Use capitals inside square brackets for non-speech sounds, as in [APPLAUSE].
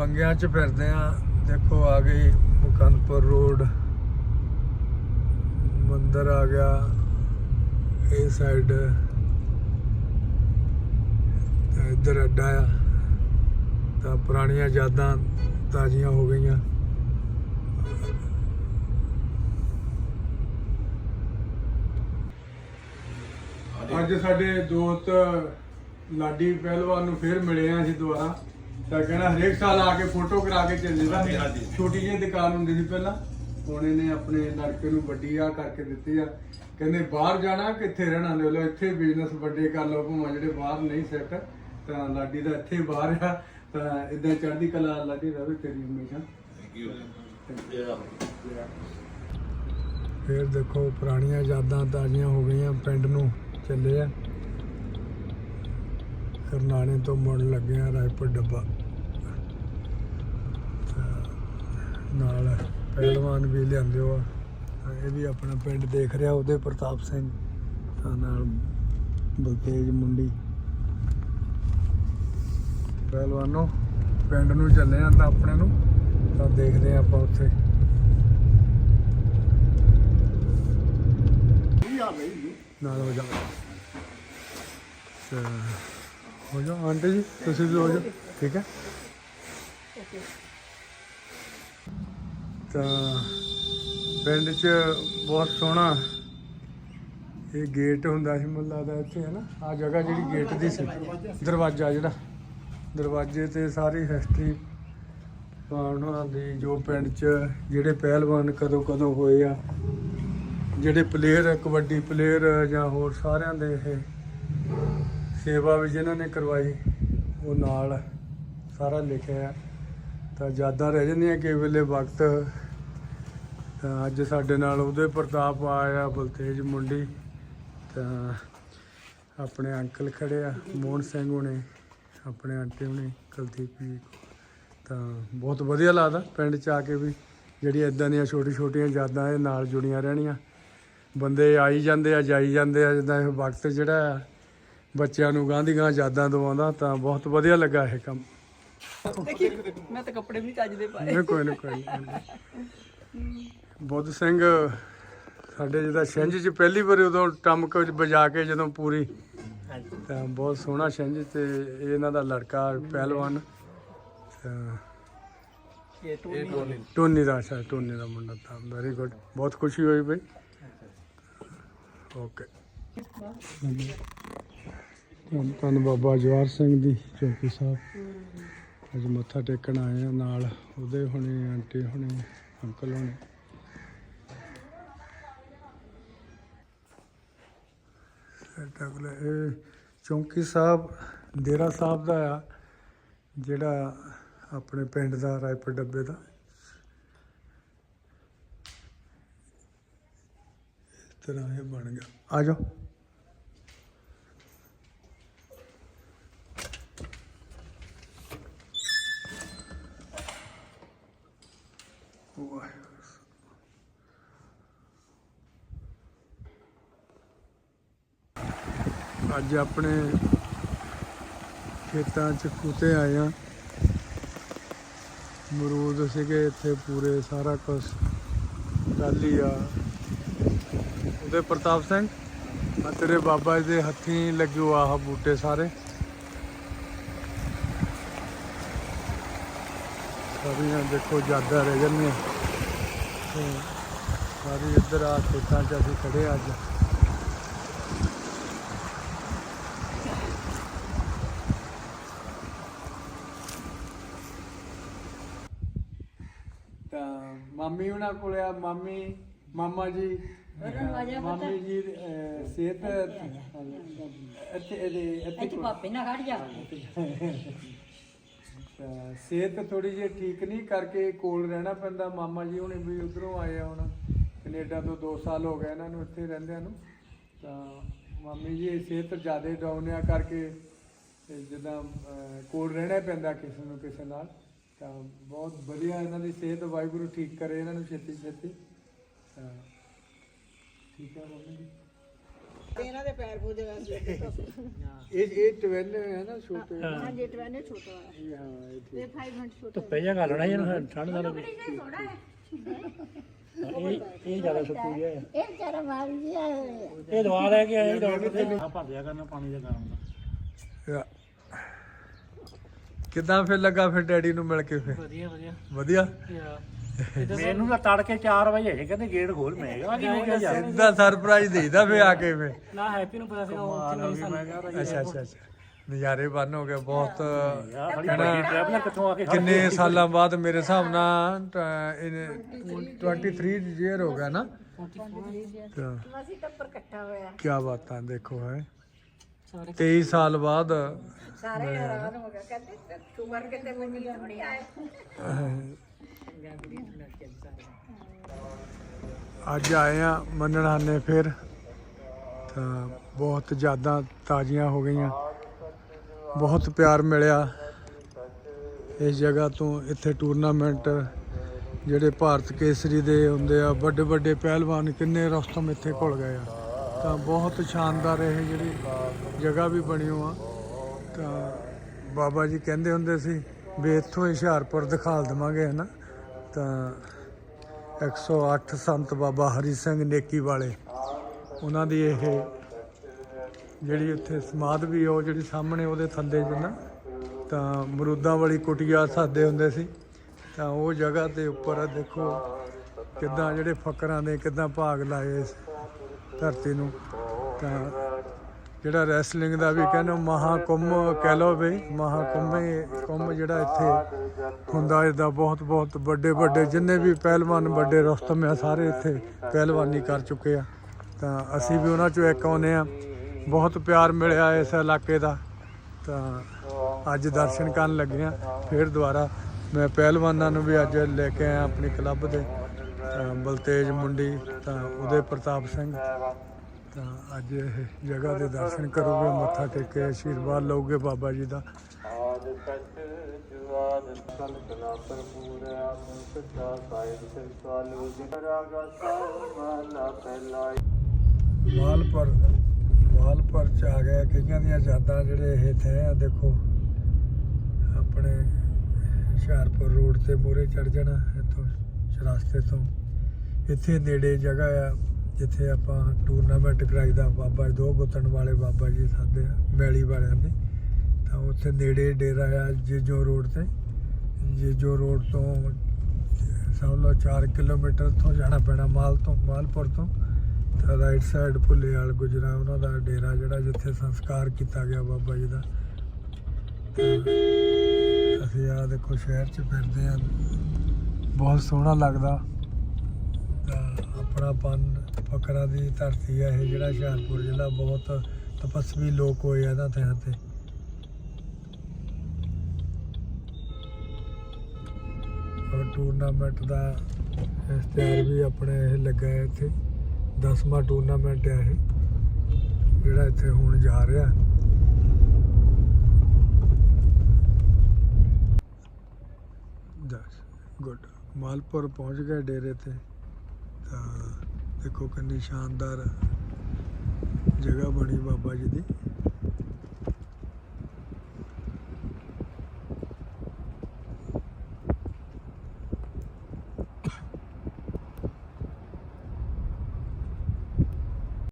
ਬੰਗਿਆਂ 'ਚ ਫਿਰਦੇ ਆ। ਦੇਖੋ, ਆ ਗਈ ਮੁਕੰਦਪੁਰ ਰੋਡ। ਮੰਦਰ ਆ ਗਿਆ ਇਹ ਸਾਈਡ ਤੇ ਇੱਧਰ ਅੱਡਾ ਆ। ਤਾਂ ਪੁਰਾਣੀਆਂ ਯਾਦਾਂ ਤਾਜ਼ੀਆਂ ਹੋ ਗਈਆਂ। ਅੱਜ ਸਾਡੇ ਦੋਸਤ ਲਾਡੀ ਪਹਿਲਵਾਨ ਨੂੰ ਫੇਰ ਮਿਲੇ ਆ ਅਸੀਂ ਦੁਬਾਰਾ। ਤਾਂ ਕਹਿੰਦਾ ਹਰੇਕ ਸਾਲ ਆ ਕੇ ਫੋਟੋ ਕਰਾ ਕੇ ਚੱਲ ਹਾਂਜੀ, ਹਾਂਜੀ। ਛੋਟੀ ਜਿਹੀ ਦੁਕਾਨ ਹੁੰਦੀ ਸੀ ਪਹਿਲਾਂ। ਹੁਣ ਇਹਨੇ ਆਪਣੇ ਲੜਕੇ ਨੂੰ ਵੱਡੀ ਆ ਕਰਕੇ ਦਿੱਤੀ ਆ। ਕਹਿੰਦੇ ਬਾਹਰ ਜਾਣਾ ਕਿੱਥੇ ਰਹਿਣਾ? ਲੈ ਲਓ ਇੱਥੇ ਬਿਜ਼ਨਸ ਵੱਡੇ ਕਰ ਲਓ ਭਾਵੇਂ ਜਿਹੜੇ ਬਾਹਰ ਨਹੀਂ ਸੈੱਟ ਤਾਂ ਲਾਡੀ ਦਾ ਇੱਥੇ ਬਾਹਰ ਆ। ਤਾਂ ਇਦਾਂ ਚੜ੍ਹਦੀ ਕਲਾ ਲਾਡੀ ਰਵੇ ਤੇਰੀ ਹਮੇਸ਼ਾ। ਫੇਰ ਦੇਖੋ ਪੁਰਾਣੀਆਂ ਯਾਦਾਂ ਤਾਜ਼ੀਆਂ ਹੋ ਗਈਆਂ ਪਿੰਡ ਨੂੰ ਚੱਲੇ ਆ। ਕਰਨਾਣੇ ਤੋਂ ਮੁੜਨ ਲੱਗੇ ਆ ਰਾਏਪੁਰ ਡੱਬਾ ਤਾਂ ਨਾਲ ਪਹਿਲਵਾਨ ਵੀ ਲਿਆਂਦੇ ਹੋ ਇਹ ਵੀ ਆਪਣਾ ਪਿੰਡ ਦੇਖ ਰਿਹਾ ਉਹਦੇ ਪ੍ਰਤਾਪ ਸਿੰਘ, ਤਾਂ ਨਾਲ ਬਲਤੇਜ ਮੁੰਡੀ। ਪਹਿਲਵਾਨੋ, ਪਿੰਡ ਨੂੰ ਚੱਲੇ ਆ ਤਾਂ ਆਪਣੇ ਨੂੰ, ਤਾਂ ਦੇਖਦੇ ਆ ਆਪਾਂ ਉੱਥੇ। ਨਾਲ ਹੋ ਜਾ। ਹੋ ਜਾ, ਆਂਟੀ ਜੀ, ਤੁਸੀਂ ਵੀ ਹੋ ਜਾ। ਠੀਕ ਹੈ? ਤਾਂ ਪਿੰਡ 'ਚ ਬਹੁਤ ਸੋਹਣਾ ਇਹ ਗੇਟ ਹੁੰਦਾ ਸੀ, ਮੈਨੂੰ ਲੱਗਦਾ ਇੱਥੇ ਹੈ ਨਾ ਆ ਜਗ੍ਹਾ ਜਿਹੜੀ ਗੇਟ ਦੀ ਸੀ, ਦਰਵਾਜ਼ਾ ਜਿਹੜਾ। ਦਰਵਾਜ਼ੇ ਤੇ ਸਾਰੀ ਹਿਸਟਰੀ ਉਹਨਾਂ ਦੀ ਜੋ ਪਿੰਡ 'ਚ ਜਿਹੜੇ ਪਹਿਲਵਾਨ ਕਦੋਂ ਕਦੋਂ ਹੋਏ ਆ। ਜਿਹੜੇ ਪਲੇਅਰ ਕਬੱਡੀ ਪਲੇਅਰ ਜਾਂ ਹੋਰ ਸਾਰਿਆਂ ਦੇ ਇਹ ਸੇਵਾ ਵੀ ਜਿਨ੍ਹਾਂ ਨੇ ਕਰਵਾਈ, ਉਹ ਨਾਲ ਸਾਰਾ ਲਿਖਿਆ ਹੈ ਤਾਂ ਯਾਦਾਂ ਰਹਿ ਜਾਂਦੀਆਂ ਕਿ ਵੇਲੇ ਵਕਤ ਤਾਂ ਅੱਜ ਸਾਡੇ ਨਾਲ ਉਹਦੇ ਪ੍ਰਤਾਪ ਆਇਆ ਬਲਤੇਜ ਮੁੰਡੀ। ਤਾਂ ਆਪਣੇ ਅੰਕਲ ਖੜੇ ਆ ਮੋਹਨ ਸਿੰਘ ਹੁਣੇ ਆਪਣੇ ਆਂਟੀ ਹੁਣੇ ਕੁਲਦੀਪ ਜੀ। ਤਾਂ ਬਹੁਤ ਵਧੀਆ ਲੱਗਦਾ ਪਿੰਡ ਚ ਆ ਕੇ ਵੀ ਜਿਹੜੀ ਇਦਾਂ ਦੀਆਂ ਛੋਟੀ ਛੋਟੀਆਂ ਯਾਦਾਂ ਇਹ ਨਾਲ ਜੁੜੀਆਂ ਰਹਿਣੀਆਂ। ਬੰਦੇ ਆਈ ਜਾਂਦੇ ਆ ਜਾਈ ਜਾਂਦੇ ਆ ਜਿੱਦਾਂ ਇਹ ਵਕਤ ਜਿਹੜਾ ਆ, ਬੱਚਿਆਂ ਨੂੰ ਗਾਂਧੀ ਗਾਂ ਯਾਦਾਂ ਦਵਾਉਂਦਾ ਤਾਂ ਬਹੁਤ ਵਧੀਆ ਲੱਗਾ ਇਹ ਕੰਮ। ਮੈਂ ਤਾਂ ਕੱਪੜੇ ਵੀ ਚੱਜ ਦੇ ਪਾਏ। ਨਹੀਂ ਕੋਈ ਨਹੀਂ ਕੋਈ ਬੁੱਧ ਸਿੰਘ ਸਾਡੇ ਜਿਹਦਾ ਛਿੰਝ ਚ ਪਹਿਲੀ ਵਾਰੀ ਉਦੋਂ ਟਮਕ ਵਜਾ ਕੇ ਜਦੋਂ ਪੂਰੀ ਤਾਂ ਬਹੁਤ ਸੋਹਣਾ ਛਿੰਝ ਤੇ ਇਹ ਇਹਨਾਂ ਦਾ ਲੜਕਾ ਪਹਿਲਵਾਨ ਇਹ ਟੋਨੀ ਟੋਨੀ ਦਾ ਅੱਛਾ ਟੋਨੀ ਦਾ ਮੁੰਡਾ ਤਾਂ ਵੈਰੀ ਗੁੱਡ ਬਹੁਤ ਖੁਸ਼ੀ ਹੋਈ ਬਈ। ਓਕੇ ਧੰਨ ਧੰਨ ਬਾਬਾ ਜਵਾਰ ਸਿੰਘ ਦੀ ਚੌਕੀ ਸਾਹਿਬ। ਅੱਜ ਮੱਥਾ ਟੇਕਣ ਆਏ ਆ ਨਾਲ ਉਹਦੇ ਹੁਣੇ ਆਂਟੀ ਹੁਣੇ। ਅੰਕਲ ਹੁਣੇ ਅਗਲਾ ਇਹ ਚੌਂਕੀ ਸਾਹਿਬ, ਡੇਰਾ ਸਾਹਿਬ ਦਾ ਆ, ਜਿਹੜਾ ਆਪਣੇ ਪਿੰਡ ਦਾ, ਰਾਏਪੁਰ ਡੱਬੇ ਦਾ। ਇਸ ਤਰ੍ਹਾਂ ਇਹ ਬਣ ਗਿਆ। ਆ ਜਾਓ। ਅੱਜ ਆਪਣੇ ਖੇਤਾਂ ਚ ਕੁੱਤੇ ਆਏ ਆ। ਮਰੂਦ ਸੀਗੇ ਇੱਥੇ ਪੂਰੇ, ਸਾਰਾ ਕੁਝ ਟਾਲੀ ਆ। ਉਹਦੇ ਪ੍ਰਤਾਪ ਸਿੰਘ ਆ ਤੇਰੇ ਬਾਬਾ ਜੀ ਦੇ ਹੱਥੀਂ ਲੱਗਿਓ ਆਹ ਬੂਟੇ ਸਾਰੇ। ਸਾਰੀਆਂ ਦੇਖੋ ਜ਼ਿਆਦਾ ਰਹਿ ਜਾਂਦੀਆਂ। ਤੇ ਸਾਰੀ ਇੱਧਰ ਆ ਖੇਤਾਂ 'ਚ ਅਸੀਂ ਖੜੇ ਅੱਜ ਤਾਂ ਮਾਮੀ ਉਹਨਾਂ ਕੋਲ ਆ ਮਾਮੀ ਮਾਮਾ ਜੀ ਮਾਮੀ ਜੀ ਅਹ, ਸਿਹਤ ਇੱਥੇ ਇਹਦੇ ਇੱਥੇ ਇੱਥੇ ਪਾਪੇ ਨਾ ਖੜ ਜਾ। ਤਾਂ ਸਿਹਤ ਥੋੜੀ ਜਿਹੀ ਠੀਕ ਨਹੀਂ ਕਰਕੇ ਕੋਲ ਰਹਿਣਾ ਪੈਂਦਾ। ਮਾਮਾ ਜੀ ਹੁਣੇ ਵੀ ਉਧਰੋਂ ਆਏ ਆ ਹੁਣ ਕੈਨੇਡਾ ਤੋਂ 2 ਸਾਲ ਹੋ ਗਏ ਇਹਨਾਂ ਨੂੰ ਇੱਥੇ ਰਹਿੰਦਿਆਂ ਨੂੰ। ਤਾਂ ਮਾਮੀ ਜੀ ਸਿਹਤ ਜ਼ਿਆਦਾ ਡਾਊਨ ਆ ਕਰਕੇ ਤੇ ਜਿੱਦਾਂ ਅਹ, ਕੋਲ ਰਹਿਣਾ ਪੈਂਦਾ ਕਿਸੇ ਨੂੰ ਕਿਸੇ ਨਾਲ। ਤਾਂ ਬਹੁਤ ਵਧੀਆ ਇਹਨਾਂ ਦੀ ਸਿਹਤ ਵਾਹਿਗੁਰੂ ਠੀਕ ਕਰੇ ਇਹਨਾਂ ਨੂੰ ਛੇਤੀ ਛੇਤੀ। ਤਾਂ ਠੀਕ ਹੈ ਮੰਮੀ ਜੀ। ਇਹਨਾਂ ਦੇ ਪੈਰ ਪੂਜੇ ਵਾਸਤੇ [LAUGHS] ਇਹ ਇਹ ਟਵਿਨ ਹੈ ਨਾ ਛੋਟੇ। ਹਾਂਜੀ ਟਵੈਨੇ ਛੋਟਾ ਹੈ ਹਾਂ ਇਹ 5 ਮਿੰਟ ਛੋਟਾ ਧੁੱਪੇ ਜਾਂ ਘਾਲਣਾ ਇਹਨੂੰ ਠੰਡ ਦਾ ਲੱਗੇ ਇਹ ਇਹ ਜ਼ਿਆਦਾ ਸੁੱਕੀ ਗਿਆ ਹੈ। ਇਹ ਵਿਚਾਰਾ ਮਾਰ ਗਿਆ ਇਹ ਦਵਾ ਲੈ ਕੇ ਆਏ ਡਾਕਟਰ ਤੇ ਆ ਭਰ ਦਿਆ ਕਰਨਾ ਪਾਣੀ ਦੇ ਗਰਮ ਦਾ ਕਿਦਾਂ ਫਿਰ ਲੱਗਾ ਫਿਰ ਡੈਡੀ ਨੂੰ ਮਿਲ ਕੇ ਫਿਰ? ਵਧੀਆ ਵਧੀਆ। ਵਧੀਆ? ਮੈਨੂੰ ਤਾਂ ਤੜਕੇ 4 ਵਜੇ ਜੇ ਕਹਿੰਦੇ ਗੇਟ ਖੋਲ ਮੈਂ ਕਿਹਾ ਹੋ ਸਿੱਧਾ ਸਰਪ੍ਰਾਈਜ਼ ਦੇਈਦਾ ਫੇ ਆ ਕੇ ਫੇ ਨਾ ਹੈਪੀ ਨੂੰ ਪਤਾ ਸੀਗਾ ਉਹ ਅੱਛਾ ਅੱਛਾ ਅੱਛਾ। ਨਜ਼ਾਰੇ ਬਣ ਹੋ ਗਏ ਬਹੁਤ। ਕਿੰਨੇ ਸਾਲਾਂ ਬਾਅਦ ਮੇਰੇ ਹਿਸਾਬ ਨਾਲ ਟ- ਇਹਨੇ 23 ਈਅਰ ਹੋ ਗਿਆ ਨਾ। ਅਸੀਂ ਟੱਪਰ ਇਕੱਠਾ ਹੋਇਆ। ਕੀ ਬਾਤਾਂ ਦੇਖੋ ਹੈ। 23 ਸਾਲ ਬਾਅਦ। ਸਾਰੇ ਹੈਰਾਨ ਹੋ ਗਏ ਕਹਿੰਦੇ ਤੂੰ ਮਰ ਕੇ ਤੇ ਮੈਨੂੰ ਨਹੀਂ ਆਏ? ਅੱਜ ਆਏ ਆ ਮੰਨਣਾਨੇ ਫਿਰ। ਤਾਂ ਬਹੁਤ ਜ਼ਿਆਦਾ ਤਾਜ਼ੀਆਂ ਹੋ ਗਈਆਂ। ਬਹੁਤ ਪਿਆਰ ਮਿਲਿਆ। ਇਸ ਜਗ੍ਹਾ ਤੋਂ ਇੱਥੇ ਟੂਰਨਾਮੈਂਟ ਜਿਹੜੇ ਭਾਰਤ ਕੇਸਰੀ ਦੇ ਹੁੰਦੇ ਆ ਵੱਡੇ ਵੱਡੇ ਪਹਿਲਵਾਨ ਕਿੰਨੇ ਰਸਤਮ ਇੱਥੇ ਘੁਲ ਗਏ ਆ। ਤਾਂ ਬਹੁਤ ਸ਼ਾਨਦਾਰ ਇਹ ਜਿਹੜੀ ਜਗ੍ਹਾ ਵੀ ਬਣੀ ਹੋ ਆ ਤਾਂ ਬਾਬਾ ਜੀ ਕਹਿੰਦੇ ਹੁੰਦੇ ਸੀ ਵੀ ਇੱਥੋਂ ਹੀ ਹੁਸ਼ਿਆਰਪੁਰ ਦਿਖਾਲ ਦੇਵਾਂਗੇ, ਹਨਾ? ਤਾਂ 108 ਸੰਤ ਬਾਬਾ ਹਰੀ ਸਿੰਘ ਨੇਕੀ ਵਾਲੇ, ਉਹਨਾਂ ਦੀ ਇਹ ਜਿਹੜੀ ਉੱਥੇ ਸਮਾਧ ਵੀ ਉਹ ਜਿਹੜੀ ਸਾਹਮਣੇ ਉਹਦੇ ਥੱਲੇ ਜਿੰਨਾ ਤਾਂ ਮਰੂਦਾਂ ਵਾਲੀ ਕੁਟੀਆ ਸਾਦੇ ਹੁੰਦੇ ਸੀ। ਤਾਂ ਉਹ ਜਗ੍ਹਾ ਦੇ ਉੱਪਰ ਦੇਖੋ ਕਿੱਦਾਂ ਜਿਹੜੇ ਫਕਰਾਂ ਦੇ ਕਿੱਦਾਂ ਭਾਗ ਲਾਏ। ਧਰਤੀ ਨੂੰ, ਤਾਂ ਜਿਹੜਾ ਰੈਸਲਿੰਗ ਦਾ ਵੀ ਕਹਿੰਦੇ ਮਹਾਕੁੰਭ ਕਹਿ ਲਓ ਵੀ, ਮਹਾਕੁੰਭ ਕੁੰਭ ਜਿਹੜਾ ਇੱਥੇ ਹੁੰਦਾ, ਇਹਦਾ ਬਹੁਤ ਬਹੁਤ ਵੱਡੇ ਵੱਡੇ ਜਿੰਨੇ ਵੀ ਪਹਿਲਵਾਨ ਵੱਡੇ ਰਸਤਮ ਆ, ਸਾਰੇ ਇੱਥੇ ਪਹਿਲਵਾਨੀ ਕਰ ਚੁੱਕੇ ਆ। ਤਾਂ ਅਸੀਂ ਵੀ ਉਹਨਾਂ ਚੋਂ ਇੱਕ ਆਉਨੇ ਆ। ਬਹੁਤ ਪਿਆਰ ਮਿਲਿਆ ਇਸ ਇਲਾਕੇ ਦਾ। ਤਾਂ ਅੱਜ ਦਰਸ਼ਨ ਕਰਨ ਲੱਗੇ ਆ। ਫਿਰ ਦੁਬਾਰਾ ਮੈਂ ਪਹਿਲਵਾਨਾਂ ਨੂੰ ਵੀ ਅੱਜ ਲੈ ਕੇ ਆਇਆ ਆਪਣੀ ਕਲੱਬ ਦੇ। ਤਾਂ ਬਲਤੇਜ ਮੁੰਡੀ ਤਾਂ ਉਦੇ ਪ੍ਰਤਾਪ ਸਿੰਘ ਤਾਂ ਅੱਜ ਇਹ ਜਗ੍ਹਾ ਦੇ ਦਰਸ਼ਨ ਕਰੋਗੇ ਮੱਥਾ ਟੇਕ ਕੇ ਆਸ਼ੀਰਵਾਦ ਲਓਗੇ ਬਾਬਾ ਜੀ ਦਾ। ਮਾਲਪੁਰ ਮਾਲਪੁਰ ਚ ਆ ਗਏ ਕਈਆਂ ਦੀਆਂ ਯਾਦਾਂ ਜਿਹੜੇ ਇਹ ਥੇ ਆ ਦੇਖੋ ਆਪਣੇ ਹੁਸ਼ਿਆਰਪੁਰ ਰੋਡ ਤੇ ਮੂਰੇ ਚੜ ਜਾਣਾ ਇੱਥੋਂ ਚਰਸਤੇ ਤੋਂ। ਇੱਥੇ ਨੇੜੇ ਜਗ੍ਹਾ ਆ ਜਿੱਥੇ ਆਪਾਂ ਟੂਰਨਾਮੈਂਟ ਕਰਾਈਦਾ ਬਾਬਾ ਜੀ, ਦੋ ਗੁੱਤਣ ਵਾਲੇ ਬਾਬਾ ਜੀ ਸਾਦੇ ਆ ਮੈਲੀ ਵਾਲਿਆਂ ਦੇ। ਤਾਂ ਉੱਥੇ ਨੇੜੇ ਡੇਰਾ ਆ ਜੇਜੋ ਰੋਡ ਤੇ। ਜੇਜੋ ਰੋਡ ਤੋਂ ਸਮਝ ਲਓ 4 ਕਿਲੋਮੀਟਰ ਤੋਂ ਜਾਣਾ ਪੈਣਾ ਮਾਲ ਤੋਂ ਮਾਲਪੁਰ ਤੋਂ। ਤਾਂ ਰਾਈਟ ਸਾਈਡ ਭੁੱਲੇ ਵਾਲ ਗੁਜਰਾ ਉਹਨਾਂ ਦਾ ਡੇਰਾ ਜਿਹੜਾ ਜਿੱਥੇ ਸੰਸਕਾਰ ਕੀਤਾ ਗਿਆ ਬਾਬਾ ਜੀ ਦਾ। ਅਸੀਂ ਆ ਦੇਖੋ ਸ਼ਹਿਰ ਚ ਫਿਰਦੇ ਆ। ਬਹੁਤ ਸੋਹਣਾ ਲੱਗਦਾ। ਆਪਣਾ ਪਨ ਫਕਰਾਂ ਦੀ ਧਰਤੀ ਹੈ ਇਹ ਜਿਹੜਾ ਹੁਸ਼ਿਆਰਪੁਰ ਜ਼ਿਲ੍ਹਾ ਬਹੁਤ ਤਪਸਵੀ ਲੋਕ ਹੋਏ ਆ ਇਹਨਾਂ ਥਾਂ ਤੇ। ਔਰ ਟੂਰਨਾਮੈਂਟ ਦਾ ਇਸ਼ਤਿਹਾਰ ਵੀ ਆਪਣੇ ਇਹ ਲੱਗਾ ਹੈ ਇੱਥੇ। 10ਵਾਂ ਟੂਰਨਾਮੈਂਟ ਹੈ ਇਹ, ਜਿਹੜਾ ਇੱਥੇ ਹੁਣ ਜਾ ਰਿਹਾ। ਦਸ, ਗੁੱਡ। ਮਾਲਪੁਰ ਪਹੁੰਚ ਗਏ ਡੇਰੇ ਤੇ। ਦੇਖੋ ਕਿੰਨੀ ਸ਼ਾਨਦਾਰ ਜਗ੍ਹਾ ਬਣੀ ਬਾਬਾ ਜੀ ਦੀ।